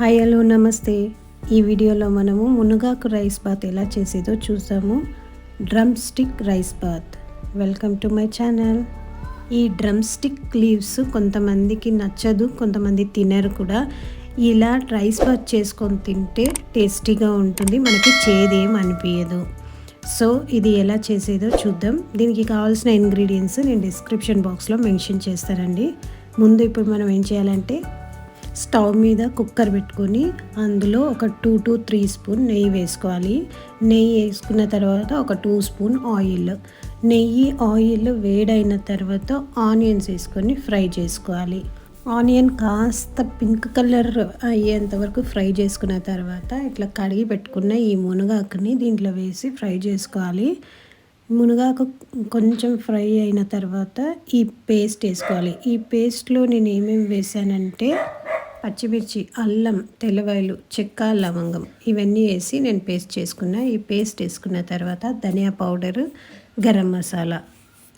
Hi hello నమస్తే. ఈ వీడియోలో మనము మునగాకు రైస్ బాత్ ఎలా చేసేదో చూసాము drumstick rice bath. Welcome to my channel. ఈ డ్రమ్ స్టిక్ లీవ్స్ కొంతమందికి నచ్చదు కొంతమంది తినరు కూడా. ఇలా రైస్ బాత్ చేసుకొని తింటే టేస్టీగా ఉంటుంది మనకి చేదేం అనిపించదు సో ఇది ఎలా చేసేదో చూద్దాం. దీనికి కావాల్సిన ఇంగ్రీడియంట్స్ నేను డిస్క్రిప్షన్ బాక్స్లో మెన్షన్ చేస్తానండి. ముందు ఇప్పుడు మనం ఏం చేయాలంటే స్టవ్ మీద కుక్కర్ పెట్టుకొని అందులో ఒక టూ టు త్రీ స్పూన్ నెయ్యి వేసుకోవాలి. నెయ్యి వేసుకున్న తర్వాత ఒక టూ స్పూన్ ఆయిల్. నెయ్యి ఆయిల్ వేడైన తర్వాత ఆనియన్స్ వేసుకొని ఫ్రై చేసుకోవాలి. ఆనియన్ కాస్త పింక్ కలర్ అయ్యేంత వరకు ఫ్రై చేసుకున్న తర్వాత ఇట్లా కడిగి పెట్టుకున్న ఈ మునగాకుని దీంట్లో వేసి ఫ్రై చేసుకోవాలి. మునగాకు కొంచెం ఫ్రై అయిన తర్వాత ఈ పేస్ట్ వేసుకోవాలి. ఈ పేస్ట్లో నేను ఏమేమి వేసానంటే పచ్చిమిర్చి అల్లం తెల్లవాయలు చెక్క లవంగం ఇవన్నీ వేసి నేను పేస్ట్ చేసుకున్న. ఈ పేస్ట్ వేసుకున్న తర్వాత ధనియా పౌడరు గరం మసాలా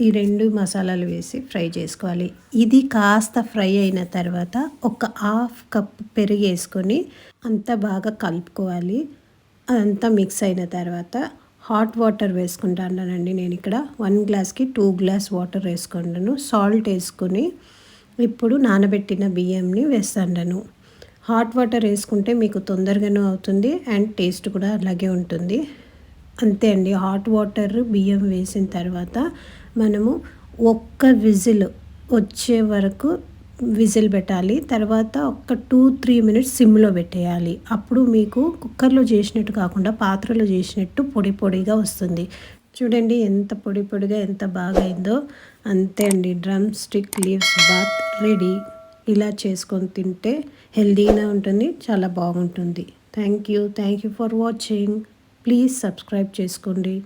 ఈ రెండు మసాలాలు వేసి ఫ్రై చేసుకోవాలి. ఇది కాస్త ఫ్రై అయిన తర్వాత ఒక హాఫ్ కప్ పెరుగు వేసుకొని అంతా బాగా కలుపుకోవాలి. అదంతా మిక్స్ అయిన తర్వాత హాట్ వాటర్ వేసుకుంటానండి నేను ఇక్కడ వన్ గ్లాస్కి టూ గ్లాస్ వాటర్ వేసుకుంటాను. సాల్ట్ వేసుకొని ఇప్పుడు నానబెట్టిన బియ్యంని వేస్తాను హాట్ వాటర్ వేసుకుంటే మీకు తొందరగానే అవుతుంది అండ్ టేస్ట్ కూడా అలాగే ఉంటుంది. అంతే అండి హాట్ వాటర్ బియ్యం వేసిన తర్వాత మనము ఒక్క విజిల్ వచ్చే వరకు విజిల్ పెట్టాలి. తర్వాత ఒక టూ త్రీ మినిట్స్ సిమ్లో పెట్టేయాలి. అప్పుడు మీకు కుక్కర్లో చేసినట్టు కాకుండా పాత్రలో చేసినట్టు పొడి పొడిగా వస్తుంది. చూడండి ఎంత పొడి పొడిగా ఎంత బాగా అయిందో. అంతే అండి. Drumstick leaves bath ready. ఇలా చేసుకొని తింటే హెల్దీగా ఉంటుంది చాలా బాగుంటుంది. Thank you. Thank you for watching. Please subscribe చేసుకోండి.